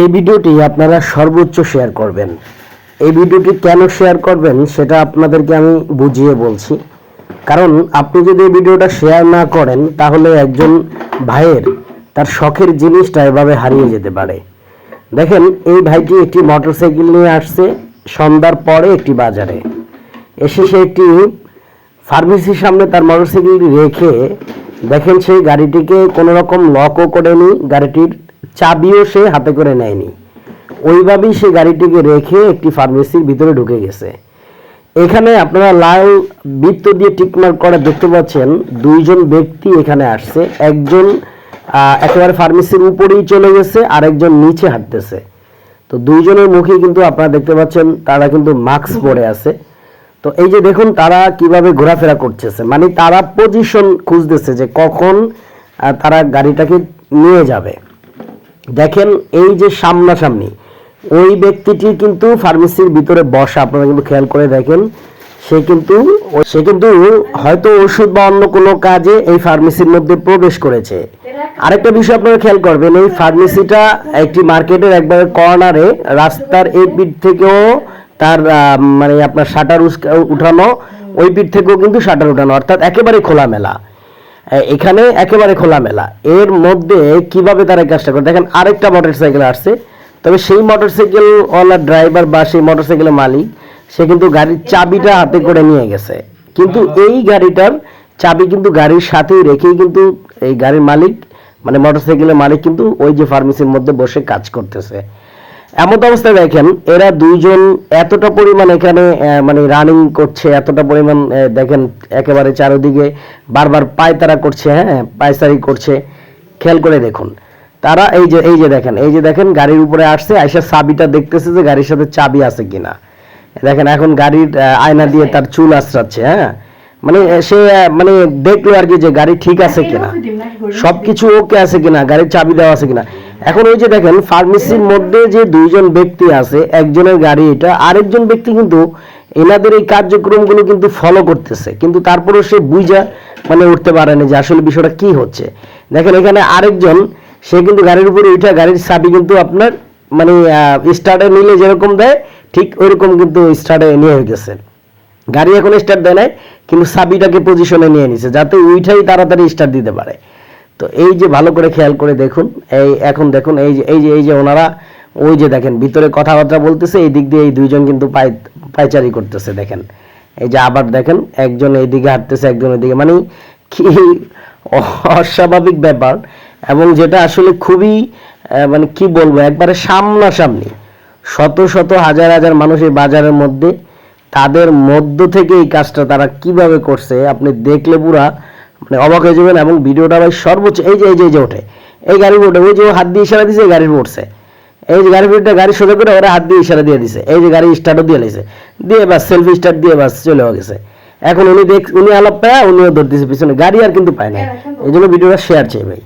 এই ভিডিওটি আপনারা সর্বোচ্চ শেয়ার করবেন। এই ভিডিওটি কেন শেয়ার করবেন সেটা আপনাদেরকে আমি বুঝিয়ে বলছি। কারণ আপনি যদি এই ভিডিওটা শেয়ার না করেন, তাহলে একজন ভাইয়ের তার শখের জিনিসটা এভাবে হারিয়ে যেতে পারে। দেখেন, এই ভাইটি একটি মোটরসাইকেল নিয়ে আসছে, সন্ধ্যার পরে একটি বাজারে। এসে সে একটি ফার্মেসির সামনে তার মোটরসাইকেলটি রেখে, দেখেন সেই গাড়িটিকে কোনো রকম লকও করেনি, গাড়িটির চাবিও সে হাতে করে নেয়নি। ওইভাবেই সে গাড়িটিকে রেখে একটি ফার্মেসির ভিতরে ঢুকে গেছে। এখানে আপনারা লাল বৃত্ত দিয়ে টিকমার্ক করে দেখতে পাচ্ছেন, দুইজন ব্যক্তি এখানে আসছে। একজন একেবারে ফার্মেসির উপরেই চলে গেছে আর একজন নিচে হাঁটতেছে। তো দুইজনের মুখে কিন্তু আপনারা দেখতে পাচ্ছেন, তারা কিন্তু মাস্ক পরে আছে। তো এই যে দেখুন, তারা কীভাবে ঘোরাফেরা করতেছে। মানে তারা পজিশন খুঁজতেছে যে কখন তারা গাড়িটাকে নিয়ে যাবে। দেখেন, এই যে সামনাসামনি, ওই ব্যক্তিটি কিন্তু ফার্মেসির ভিতরে বসা, আপনারা কিন্তু খেয়াল করে দেখেন, সে কিন্তু সে কিন্তু হয়তো ওষুধ বা অন্য কোনো কাজে এই ফার্মেসির মধ্যে প্রবেশ করেছে। আরেকটা বিষয় আপনারা খেয়াল করবেন, এই ফার্মেসিটা একটি মার্কেটের একবারে কর্নারে, রাস্তার এই পিঠ থেকেও তার মানে আপনার শাটার উঠানো, ওই পিঠ থেকেও কিন্তু শাটার উঠানো, অর্থাৎ একেবারে খোলামেলা। এখানে একেবারে খোলামেলা। এর মধ্যে কীভাবে তারা কাজটা করে? দেখেন, আরেকটা মোটরসাইকেল আসছে। তবে সেই মোটরসাইকেল ওয়ালা ড্রাইভার বা সেই মোটরসাইকেলের মালিক, সে কিন্তু গাড়ির চাবিটা হাতে করে নিয়ে গেছে। কিন্তু এই গাড়িটার চাবি কিন্তু গাড়ির সাথেই রেখেই কিন্তু এই গাড়ির মালিক মানে মোটরসাইকেলের মালিক কিন্তু ওই যে ফার্মেসির মধ্যে বসে কাজ করতেছে। এমন অবস্থায় দেখেন এরা দুইজন এতটা পরিমাণ এখানে মানে রানিং করছে এতটা পরিমাণ দেখেন একেবারে চারিদিকে বারবার পায়তারা করছে হ্যাঁ পায়সারি করছে। খেয়াল করে দেখুন তারা এই যে এই যে দেখেন এই যে দেখেন গাড়ির উপরে আসছে আইসা চাবিটা দেখতেছে যে গাড়ির সাথে চাবি আছে কিনা। দেখেন এখন গাড়ির আয়না দিয়ে তার চুল আশ্রাচ্ছে হ্যাঁ। মানে সে মানে দেখল আর কি যে গাড়ি ঠিক আছে কিনা। সবকিছু ওকে আছে কিনা গাড়ির চাবি দেওয়া আছে কিনা। এখন ওই যে দেখেন ফার্মেসির মধ্যে যে দুইজন ব্যক্তি আছে, একজনের গাড়ি এটা, আরেকজন ব্যক্তি কিন্তু এনাদের এই কার্যক্রমগুলো কিন্তু ফলো করতেছে। কিন্তু তারপরেও সে বুঝা মানে উঠতে পারে না যে আসলে বিষয়টা কি হচ্ছে। দেখেন, এখানে আরেকজন, সে কিন্তু গাড়ির উপরে উঠে গাড়ির চাবি কিন্তু আপনার মানে স্টার্টে নিলে যেরকম দেয়, ঠিক ওইরকম কিন্তু স্টার্টে নিয়ে গেছে। গাড়ি এখন স্টার্ট দেয় নাই, কিন্তু চাবিটাকে পজিশনে নিয়ে নিছে, যাতে উইঠাই তাড়াতাড়ি স্টার্ট দিতে পারে। তো এই যে ভালো করে খেয়াল করে দেখুন, এই এখন দেখুন, এই যে এই যে এই যে ওনারা, ওই যে দেখেন, ভিতরে কথাবার্তা বলতেছে, এই দিক দিয়ে এই দুইজন কিন্তু পাই পাইচারি করতেছে, দেখেন। এই যে আবার দেখেন, একজন এইদিকে হাঁটতেছে, একজন ওইদিকে মানে কি অস্বাভাবিক ব্যাপার, এবং যেটা আসলে খুবই মানে কি বলব, একবারে সামনাসামনি, শত শত হাজার হাজার মানুষ এই বাজারের মধ্যে, তাদের মধ্য থেকে এই কাজটা তারা কীভাবে করছে, আপনি দেখলে পুরা মানে অবাক হয়ে যাবেন এবং ভিডিওটা ভাই সর্বোচ্চ এই যে এই যে এই যে ওঠে। এই গাড়ির ওঠে ওই যে হাত দিয়ে ইশারা দিছে এই গাড়ির উঠছে। এই যে গাড়ি ভিতরে গাড়ি সোজা করে ওরা হাত দিয়ে ইশারা দিয়ে দিছে। এই যে গাড়ি স্টার্টও দিয়ে লাইছে। দিয়ে বাস সেলফি স্টার্ট দিয়ে বাস চলে গেছে। এখন উনি দেখ উনি আলাপ পায় উনিও ধর দিছে পিছনে। গাড়ি আর কিন্তু পায় না এই জন্য ভিডিওটা শেয়ার চাই ভাই।